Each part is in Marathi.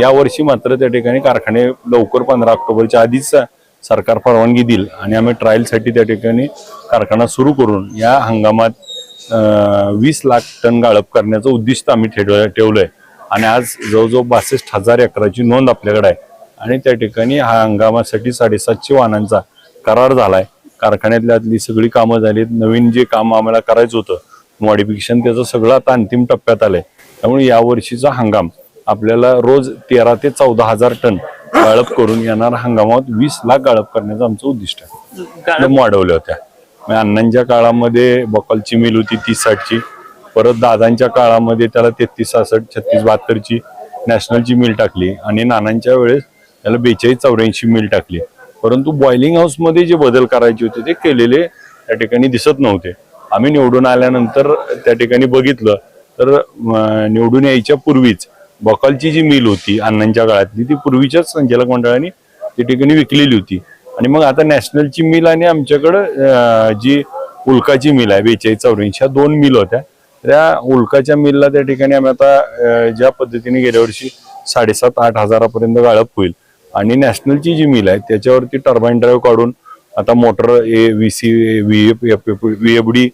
यावर्षी मात्र त्या ठिकाणी कारखाने लवकर पंधरा ऑक्टोबरच्या आधीच सरकार परवानगी देईल आणि आम्ही ट्रायलसाठी त्या ठिकाणी कारखाना सुरू करून या हंगामात वीस लाख टन गाळप करण्याचं उद्दिष्ट आम्ही ठेव आहे आणि आज जवळजवळ बासष्ट हजार एकराची नोंद आपल्याकडे आहे. आणि त्या ठिकाणी हा हंगामासाठी साडेसातशे वाहनांचा करार झाला आहे कारखान्यातल्यातली सगळी कामं झालीत. नवीन जे काम आम्हाला करायचं होतं मॉडिफिकेशन त्याचं सगळं आता अंतिम टप्प्यात आलंय. त्यामुळे यावर्षीचा हंगाम आपल्याला रोज तेरा ते चौदा हजार टन गाळप करून येणार हंगामात वीस लाख गाळप करण्याचं आमचं उद्दिष्ट आहे. वाढवल्या होत्या. मग अण्णांच्या काळामध्ये बकलची मिल होती तीस साठची. परत दादांच्या काळामध्ये त्याला तेहतीस सहासष्ट छत्तीस बहात्तरची नॅशनलची मिल टाकली आणि नानांच्या वेळेस त्याला बेचाळीस चौऱ्याऐंशी मिल टाकली. परंतु बॉइलिंग हाऊसमध्ये जे बदल करायचे होते ते केलेले त्या ठिकाणी दिसत नव्हते. आम्ही निवडून आल्यानंतर त्या ठिकाणी बघितलं तर निवडून यायच्या पूर्वीच बकलची जी मिल होती अण्णांच्या काळातली ती पूर्वीच्याच संचालक मंडळाने त्या ठिकाणी विकलेली होती. आणि मग आता नॅशनलची मिल आणि आमच्याकडं जी उल्काची मिल आहे बेचाळीस चौऱ्याऐंशी ह्या दोन मिल होत्या. त्या उल्काच्या मिलला त्या ठिकाणी आम्ही आता ज्या पद्धतीने गेल्या वर्षी साडेसात आठ हजारापर्यंत गाळप होईल. आणि नॅशनलची जी मिल आहे त्याच्यावरती टर्बाईन ड्राईव्ह काढून आता motor A V C V V F D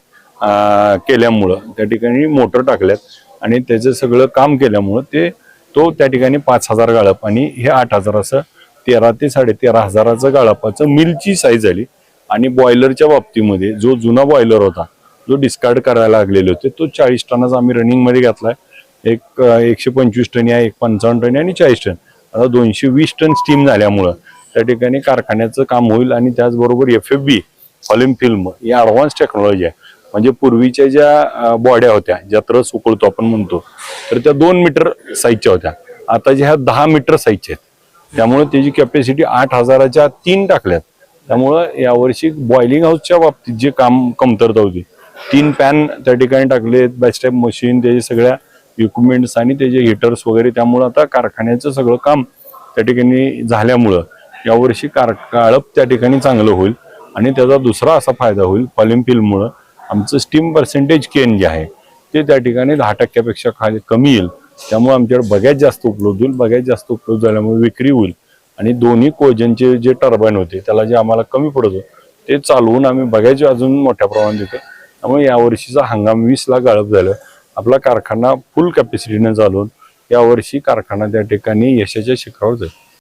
केल्यामुळं त्या ठिकाणी मोटर टाकल्यात. आणि त्याचं सगळं काम केल्यामुळं ते तो त्या ठिकाणी पाच हजार गाळप आणि हे आठ हजार असं तेरा ते साडेतेरा हजाराचं गाळपाचं मिलची साईज झाली आणि बॉयलरच्या बाबतीमध्ये जो जुना बॉयलर होता जो डिस्कार्ड करायला लागलेले होते तो चाळीस टनाच आम्ही रनिंगमध्ये घेतला आहे एक एकशे पंचवीस टन आहे एक पंचावन्न टन आणि चाळीस टन. आता दोनशे वीस टन स्टीम झाल्यामुळं त्या ठिकाणी कारखान्याचं काम होईल आणि त्याचबरोबर एफ एफ बी फॉलिम फिल्म ही ॲडव्हान्स टेक्नॉलॉजी आहे. म्हणजे पूर्वीच्या ज्या बॉड्या होत्या ज्या रस उकळतो आपण म्हणतो तर त्या दोन मीटर साईजच्या होत्या. आता ज्या ह्या दहा मीटर साईजच्या आहेत. त्यामुळे त्याची कॅपॅसिटी आठ हजाराच्या तीन टाकल्यात. त्यामुळं यावर्षी बॉइलिंग हाऊसच्या बाबतीत जे काम कमतरता होती तीन पॅन त्या ठिकाणी टाकले बॅस्टॅप मशीन त्याचे सगळ्या इक्विपमेंट्स आणि त्याचे हिटर्स वगैरे त्यामुळं आता कारखान्याचं सगळं काम त्या ठिकाणी झाल्यामुळं यावर्षी कार काळप त्या ठिकाणी चांगलं होईल आणि त्याचा दुसरा असा फायदा होईल पॉलिम फिल्ममुळं आमचं स्टीम पर्सेंटेज केन जे आहे ते त्या ठिकाणी दहा टक्क्यापेक्षा खाली कमी येईल. त्यामुळे आमच्याकडे बघ्यात जास्त उपलब्ध होईल बघ्यात जास्त उपलब्ध झाल्यामुळे विक्री होईल. आणि दोन्ही कोजनचे जे टर्बाईन होते त्याला जे आम्हाला कमी पडत ते चालवून आम्ही बघायचे अजून मोठ्या प्रमाणात देतो त्यामुळे यावर्षीचा हंगाम वीसला गळप गाळप झालं. आपला कारखाना फुल कॅपॅसिटीनं चालवून यावर्षी कारखाना त्या ठिकाणी यशाच्या शिखरावर जाईल.